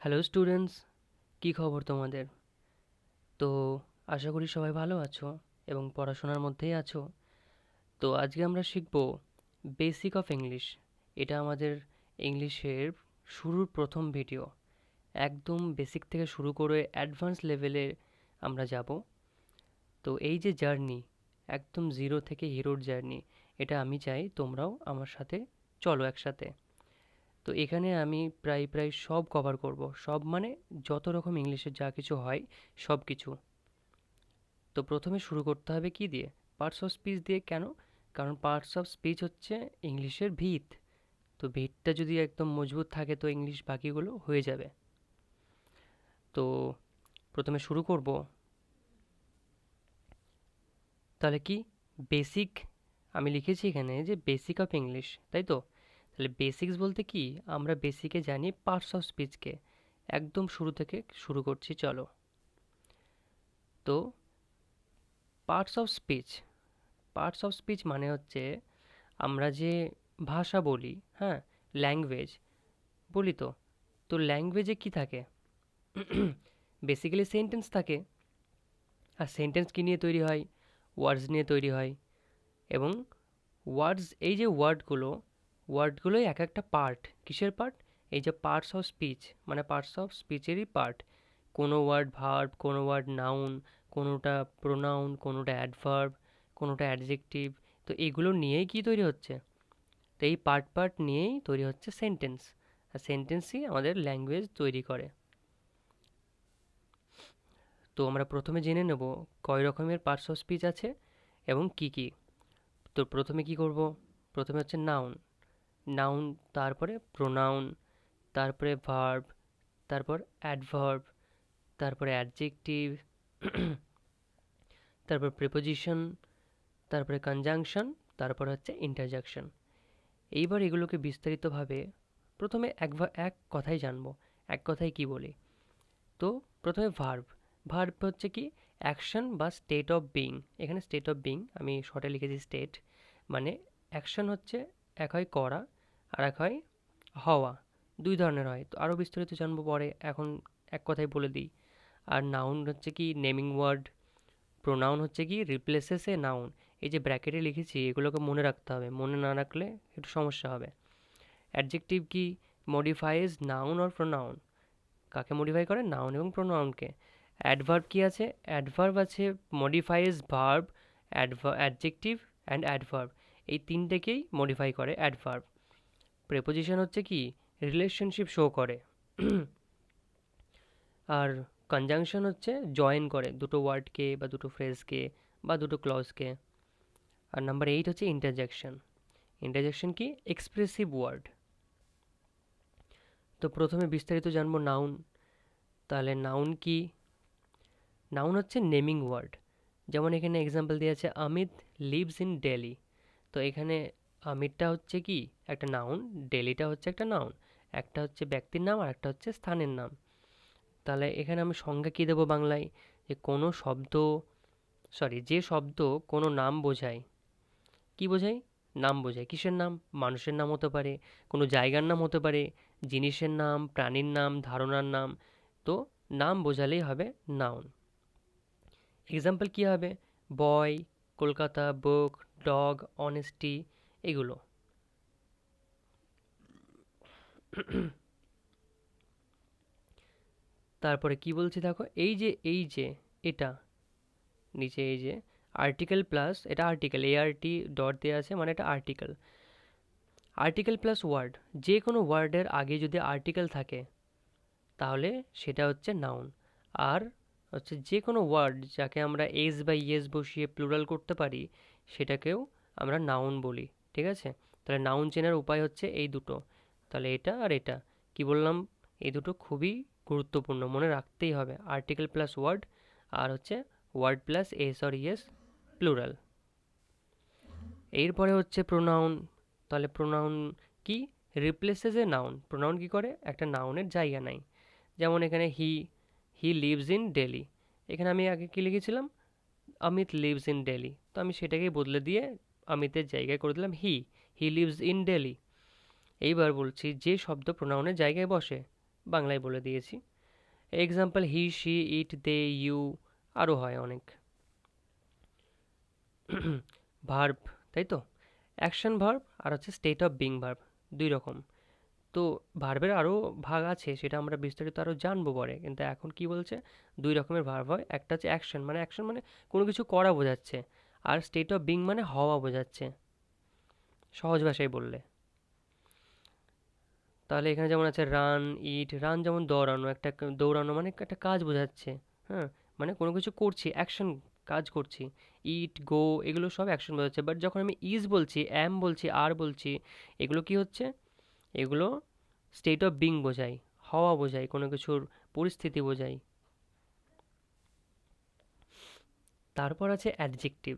Hello students কী খবর তোমাদের? তো আশা করি সবাই ভালো আছো এবং পড়াশোনার মধ্যেই আছো। তো আজকে আমরা শিখব বেসিক অফ ইংলিশ এটা আমাদের ইংলিশের শুরুর প্রথম ভিডিও একদম বেসিক থেকে শুরু করে অ্যাডভান্স লেভেলে আমরা যাব। তো এই যে জার্নি একদম জিরো থেকে হিরোর জার্নি এটা আমি চাই তোমরাও আমার সাথে চলো একসাথে। তো এখানে আমি প্রায় প্রায় সব কভার করব। সব মানে যত রকম ইংলিশের যা কিছু হয়, সব কিছু। তো প্রথমে শুরু করতে হবে কি দিয়ে? পার্টস অফ স্পিচ দিয়ে কেন? কারণ পার্টস অফ স্পিচ হচ্ছে ইংলিশের ভিত। তো ভিতটা যদি একদম মজবুত থাকে তো ইংলিশ বাকিগুলো হয়ে যাবে। তো প্রথমে শুরু করব। তাহলে কি? বেসিক আমি লিখেছি এখানে যে বেসিক অফ ইংলিশ তাই তো? তাহলে বেসিক্স বলতে কি? আমরা বেসিকে জানি পার্টস অফ স্পিচকে একদম শুরু থেকে শুরু করছি, চলো। তো parts of speech parts of speech মানে হচ্ছে আমরা যে ভাষা বলি হ্যাঁ? ল্যাঙ্গুয়েজ বলি তো? তো ল্যাঙ্গুয়েজে কি থাকে? বেসিক্যালি সেন্টেন্স থাকে। আর সেন্টেন্স কী নিয়ে তৈরি হয়? ওয়ার্ডস নিয়ে তৈরি হয়। এবং ওয়ার্ডস এই যে ওয়ার্ডগুলো ওয়ার্ডগুলোই এক একটা পার্ট। কিসের পার্ট? এই যে পার্টস অফ স্পিচ মানে পার্টস অফ স্পিচেরই পার্ট। কোনো ওয়ার্ড ভার্ব কোনো ওয়ার্ড নাউন কোনোটা প্রোনাউন কোনোটা অ্যাডভার্ব কোনোটা অ্যাডজেক্টিভ তো এগুলো নিয়েই কি তৈরি হচ্ছে? তো এই পার্ট পার্ট নিয়েই তৈরি হচ্ছে সেন্টেন্স আর সেন্টেন্সই আমাদের ল্যাঙ্গুয়েজ তৈরি করে। তো আমরা প্রথমে জেনে নেব কয় রকমের পার্টস অফ স্পিচ আছে এবং কি কি। তো প্রথমে কি করব? প্রথমে হচ্ছে নাউন নাউন তারপরে প্রোনাউন তারপরে ভার্ব তারপর অ্যাডভার্ব তারপরে অ্যাডজেক্টিভ তারপর প্রিপোজিশন তারপরে কনজাংশন তারপর হচ্ছে ইন্টারজাকশন এইবার এগুলোকে বিস্তারিতভাবে প্রথমে এক এক কথাই জানব, এক কথায় কি বলি? তো প্রথমে ভার্ব ভার্ব হচ্ছে কি অ্যাকশন বা স্টেট অফ বিং এখানে স্টেট অফ বিং আমি শর্টে লিখেছি স্টেট মানে অ্যাকশন হচ্ছে এক হয় করা আর এক হয় হওয়া। দুই ধরনের হয়। তো আরও বিস্তারিত জানব পরে। এখন এক কথায় বলে দিই। আর নাউন হচ্ছে কি? নেমিং ওয়ার্ড প্রোনাউন হচ্ছে কি? রিপ্লেসেস এ নাউন এই যে ব্র্যাকেটে লিখেছি, এগুলোকে মনে রাখতে হবে। মনে না রাখলে একটু সমস্যা হবে। অ্যাডজেক্টিভ কি? মডিফাইজ নাউন অর প্রোনাউন কাকে মডিফাই করে? নাউন এবং প্রোনাউনকে অ্যাডভার্ব কি আছে? অ্যাডভার্ব আছে modifies verb adjective and adverb এই তিনটেকেই মডিফাই করে অ্যাডভার্ব প্রেপোজিশন হচ্ছে কি? রিলেশনশিপ শো করে। আর কনজাংশন হচ্ছে জয়েন করে। দুটো ওয়ার্ডকে বা দুটো ফ্রেজকে বা দুটো ক্লজকে আর নাম্বার এইট হচ্ছে ইন্টারজেকশন ইন্টারজেকশন কি? এক্সপ্রেসিভ ওয়ার্ড তো প্রথমে বিস্তারিত জানব নাউন তাহলে নাউন কি? নাউন হচ্ছে নেমিং ওয়ার্ড যেমন এখানে এক্সাম্পল দিয়ে আছে অমিত লিভস ইন ডেলি তো এখানে আমিরটা হচ্ছে কি? একটা নাউন ডেলিটা হচ্ছে একটা নাউন একটা হচ্ছে ব্যক্তির নাম আর একটা হচ্ছে স্থানের নাম। তাহলে এখানে আমি সংজ্ঞা কী দেবো বাংলায়? যে কোনো শব্দ সরি যে শব্দ কোনো নাম বোঝায়। কি বোঝায়? নাম বোঝায়। কিসের নাম? মানুষের নাম হতে পারে, কোনো জায়গার নাম হতে পারে, জিনিসের নাম, প্রাণীর নাম, ধারণার নাম। তো নাম বোঝালেই হবে নাউন এক্সাম্পল কী হবে? Boy Kolkata, book, dog, honesty এগুলো। তারপরে কি বলছি দেখো, এই যে এই যে, এটা, নিচে এই যে আর্টিকেল প্লাস এটা article A R T dot দেওয়া আছে মানে এটা আর্টিকেল আর্টিকেল প্লাস ওয়ার্ড যে কোনো ওয়ার্ডের আগে যদি আর্টিকেল থাকে, তাহলে সেটা হচ্ছে নাউন আর হচ্ছে যে কোনো ওয়ার্ড যাকে আমরা এস বা ইয়েস বসিয়ে প্লুরাল করতে পারি, সেটাকেও আমরা নাউন বলি, ঠিক আছে? তাহলে নাউন চেনার উপায় হচ্ছে এই দুটো। তাহলে এটা আর এটা। কি বললাম? এই দুটো খুবই গুরুত্বপূর্ণ, মনে রাখতেই হবে। আর্টিকেল প্লাস ওয়ার্ড আর হচ্ছে word plus S or es plural এরপরে হচ্ছে প্রোনাউন তাহলে প্রোনাউন কি? রিপ্লেসেস এ নাউন প্রোনাউন কী করে? একটা নাউনের জায়গা নাই। যেমন এখানে he he lives in Delhi এখানে আমি আগে কী লিখেছিলাম? অমিত লিভস ইন ডেলি তো আমি সেটাকেই বদলে দিয়ে অমিতের জায়গায় করে দিলাম he he lives in Delhi এইবার বলছি যে শব্দ প্রোনাউনের জায়গায় বসে, বাংলায় বলে দিয়েছি। Example he she it they you আরও হয় অনেক। ভার্ব তাই তো? অ্যাকশন ভার্ব আর হচ্ছে স্টেট অফ বিং ভার্ব দুই রকম। তো ভার্বের আরও ভাগ আছে, সেটা আমরা বিস্তারিত আরও জানব পরে। কিন্তু এখন কি বলছে? দুই রকমের ভার্ব হয়, একটা হচ্ছে অ্যাকশন মানে অ্যাকশন মানে কোনো কিছু করা বোঝাচ্ছে, আর স্টেট অফ বিং মানে হওয়া বোঝাচ্ছে। সহজ ভাষায় বললে। তাহলে এখানে যেমন আছে রান ইট রান যেমন দৌড়ানো, একটা দৌড়ানো মানে একটা কাজ বোঝাচ্ছে হ্যাঁ? মানে কোনো কিছু করছি অ্যাকশন কাজ করছি ইট গো এগুলো সব অ্যাকশন বোঝাচ্ছে। বাট যখন আমি ইজ বলছি অ্যাম বলছি আর বলছি, এগুলো কি হচ্ছে? এগুলো স্টেট অফ বিং বোঝায়, হওয়া বোঝায়, কোনো কিছুর পরিস্থিতি বোঝায়। তারপর আছে অ্যাডজেক্টিভ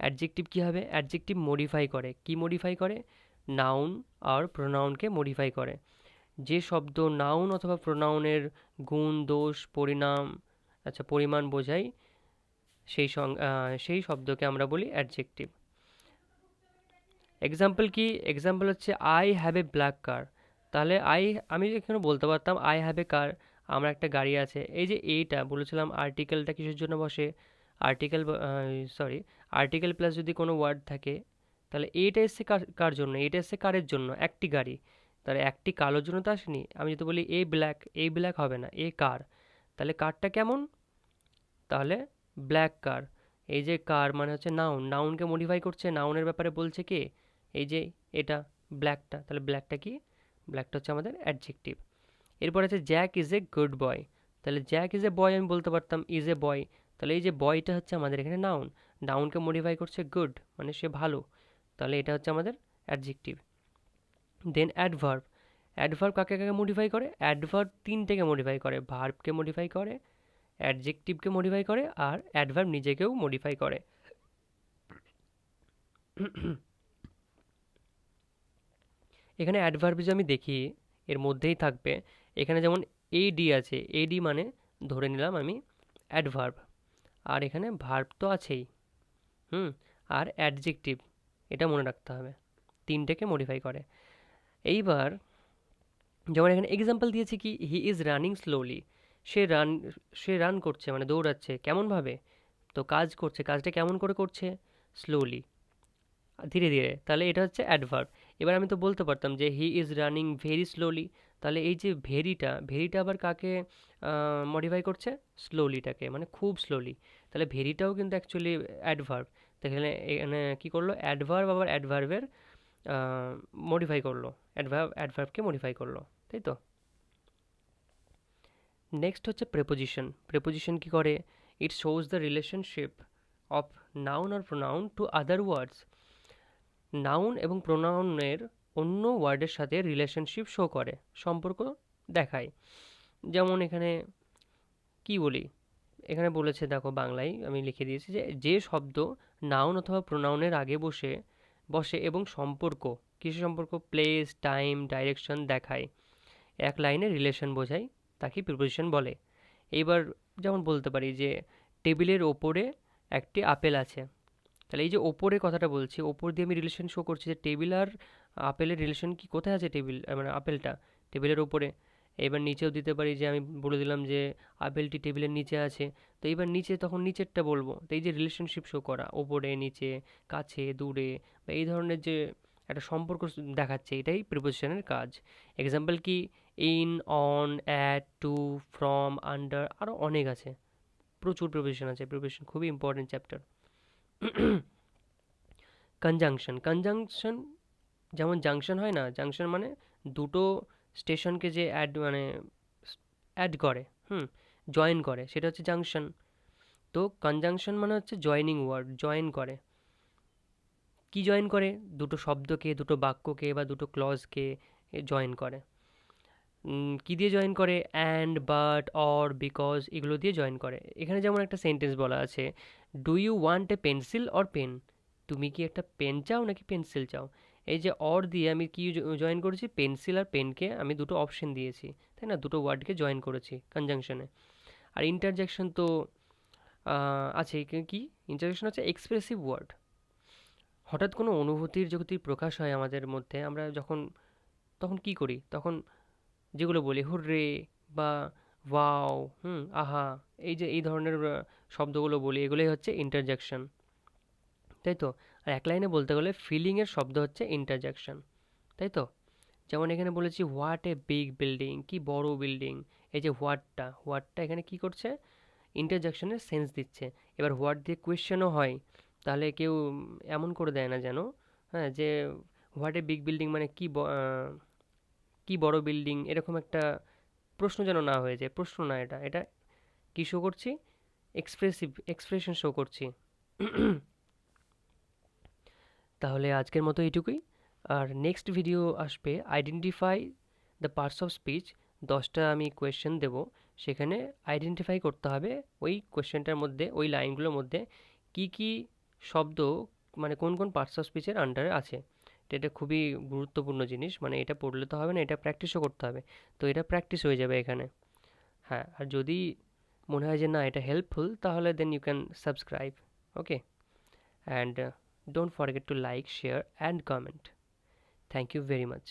অ্যাডজেক্টিভ কী হবে? অ্যাডজেক্টিভ মডিফাই করে। কি মডিফাই করে? নাউন আর প্রোনাউনকে মডিফাই করে। যে শব্দ নাউন অথবা প্রোনাউনের গুণ, দোষ, পরিণাম আচ্ছা পরিমাণ বোঝায়, সেই সেই শব্দকে আমরা বলি অ্যাডজেক্টিভ এক্সাম্পল কি? এক্সাম্পল হচ্ছে I have a black car তাহলে আই আমি এখানে বলতে পারতাম আই হ্যাভ এ কার আমার একটা গাড়ি আছে। এই যে এইটা, বলেছিলাম আর্টিকেলটা কিসের জন্য বসে? আর্টিকেল সরি আর্টিকেল প্লাস যদি কোনো ওয়ার্ড থাকে, তাহলে এইটা এসছে কার কার জন্য? এইটা এসছে কারের জন্য? একটি গাড়ি। তাহলে একটি কালোর জন্য তো আসেনি। আমি যদি বলি এ ব্ল্যাক এই ব্ল্যাক হবে না এ কার তাহলে কারটা কেমন? তাহলে ব্ল্যাক কার এই যে কার মানে হচ্ছে নাউন নাউনকে মডিফাই করছে। নাউনের ব্যাপারে বলছে কে? এই যে এটা ব্ল্যাকটা তাহলে ব্ল্যাকটা কি? ব্ল্যাকটা হচ্ছে আমাদের অ্যাডজেক্টিভ এরপর আছে Jack is a good boy তাহলে জ্যাক ইজ এ বয় আমি বলতে পারতাম ইজ এ বয় তাহলে এই যে বয়টা হচ্ছে আমাদের এখানে নাউন নাউনকে মডিফাই করছে গুড মানে সে ভালো। তাহলে এটা হচ্ছে আমাদের অ্যাডজেক্টিভ দেন অ্যাডভার্ব অ্যাডভার্ব কাকে কাকে মডিফাই করে? অ্যাডভার্ব তিনটেকে মডিফাই করে। ভার্বকে মডিফাই করে অ্যাডজেক্টিভকে মডিফাই করে, আর অ্যাডভার্ব নিজেকেও মডিফাই করে। এখানে অ্যাডভার্ব যে আমি দেখি, এর মধ্যেই থাকবে। এখানে যেমন এডি আছে এডি মানে ধরে নিলাম আমি অ্যাডভার্ব আর এখানে ভার্ব তো আছেই, হুম? আর অ্যাডজেক্টিভ এটা মনে রাখতে হবে, তিনটেকে মডিফাই করে। এইবার যেমন এখানে এক্সাম্পল দিয়েছি কি হি ইজ রানিং স্লোলি সে রান সে রান করছে মানে দৌড়াচ্ছে, কেমনভাবে? তো কাজ করছে, কাজটা কেমন করে করছে? স্লোলি ধীরে ধীরে, তাহলে এটা হচ্ছে অ্যাডভার্ব এবার আমি তো বলতে পারতাম যে he is running very slowly তাহলে এই যে ভেরিটা ভেরিটা আবার কাকে মডিফাই করছে? স্লোলিটাকে মানে খুব স্লোলি তাহলে ভেরিটাও কিন্তু অ্যাকচুয়ালি অ্যাডভার্ব তো এখানে এখানে কী করল? অ্যাডভার্ব আবার অ্যাডভার্বের মডিফাই করল। অ্যাডভার্ব অ্যাডভার্বকে মডিফাই করল। তাই তো? নেক্সট হচ্ছে প্রেপোজিশন প্রেপোজিশন কী করে? It shows the relationship of noun R pronoun to other words noun এবং প্রোনাউনের অন্য ওয়ার্ডের সাথে রিলেশনশিপ শো করে, সম্পর্ক দেখায়। যেমন এখানে কি বলি? এখানে বলেছে, দেখো বাংলায় আমি লিখে দিয়েছি যে যে শব্দ নাউন অথবা প্রোনাউনের আগে বসে বসে এবং সম্পর্ক, কিসের সম্পর্ক? প্লেস টাইম ডাইরেকশন দেখায়। এক লাইনে রিলেশন বোঝায়, তাকে প্রিপোজিশন বলে। এইবার যেমন বলতে পারি যে, টেবিলের ওপরে একটি আপেল আছে। তাহলে এই যে ওপরে কথাটা বলছি, ওপর দিয়ে আমি রিলেশন শো করছি যে টেবিল আর আপেলের রিলেশন কি, কোথায় আছে টেবিল মানে আপেলটা টেবিলের ওপরে? এবার নিচেও দিতে পারি যে আমি বলে দিলাম যে আপেলটি টেবিলের নিচে আছে। তো এবার নিচে, তখন নিচেরটা বলব। তো এই যে রিলেশনশিপ শো করা, ওপরে, নিচে, কাছে, দূরে, বা এই ধরনের যে একটা সম্পর্ক দেখাচ্ছে, এটাই প্রিপোজিশনের কাজ। এক্সাম্পল কি? In on at to from under আরও অনেক আছে। প্রচুর প্রিপোজিশন আছে প্রিপোজিশন খুবই ইম্পর্টেন্ট চ্যাপ্টার কনজাংশন কনজাংশন যেমন জাংশন হয় না জাংশন মানে দুটো স্টেশনকে যে অ্যাড মানে অ্যাড করে, হুম জয়েন করে, সেটা হচ্ছে জাংশন তো কনজাংশন মানে হচ্ছে জয়নিং ওয়ার্ড জয়েন করে। কি জয়েন করে? দুটো শব্দকে, দুটো বাক্যকে বা দুটো ক্লজকে জয়েন করে। কী দিয়ে জয়েন করে? অ্যান্ড বাট অর বিকজ এগুলো দিয়ে জয়েন করে। এখানে যেমন একটা সেন্টেন্স বলা আছে do you want a pencil or pen তুমি কি একটা পেন চাও নাকি পেন্সিল চাও? এই যে অর দিয়ে আমি কি জয়েন করেছি? পেন্সিল আর পেনকে আমি দুটো অপশন দিয়েছি, তাই না? দুটো ওয়ার্ডকে জয়েন করেছি কনজাংশনে আর ইন্টারজেকশন তো আছে কি ইন্টারজেকশন হচ্ছে এক্সপ্রেসিভ ওয়ার্ড হঠাৎ কোনো অনুভূতির যদি প্রকাশ হয় আমাদের মধ্যে, আমরা যখন, তখন কি করি? তখন যেগুলো বলি হুররে বা ওয়াও, হুম, আহা, এই যে এই ধরনের শব্দগুলো বলি, এগুলোই হচ্ছে ইন্টারজেকশন তাই তো? আর এক লাইনে বলতে গেলে ফিলিংয়ের শব্দ হচ্ছে ইন্টারজেকশন তাই তো? যেমন এখানে বলেছি হোয়াট এ বিগ বিল্ডিং কি বড় বিল্ডিং এই যে হোয়াটটা হোয়াটটা এখানে কি করছে? ইন্টারজেকশনের সেন্স দিচ্ছে। এবার হোয়াট দিয়ে কোয়েশ্চেনও হয়, তাহলে কেউ এমন করে দেয় না যেন হ্যাঁ যে হোয়াট এ বিগ বিল্ডিং মানে কি কি বড় বিল্ডিং এরকম একটা প্রশ্ন যেন না হয়ে যায়। প্রশ্ন না এটা। এটা কী শো করছি? এক্সপ্রেসিভ এক্সপ্রেশন শো করছি। তাহলে আজকের মতো এইটুকুই। আর নেক্সট ভিডিও আসবে identify the parts of speech দশটা আমি কোয়েশ্চেন দেব। সেখানে আইডেন্টিফাই করতে হবে ওই কোয়েশ্চেনটার মধ্যে, ওই লাইনগুলোর মধ্যে কি কি শব্দ মানে কোন কোন পার্টস অফ স্পিচের আন্ডারে আছে। তো এটা খুবই গুরুত্বপূর্ণ জিনিস মানে এটা পড়লে তো হবে না, এটা প্র্যাকটিসও করতে হবে। তো এটা প্র্যাকটিস হয়ে যাবে এখানে। হ্যাঁ আর যদি মনে হয় যে না, এটা হেল্পফুল তাহলে then you can subscribe okay and don't forget to like share and comment thank you very much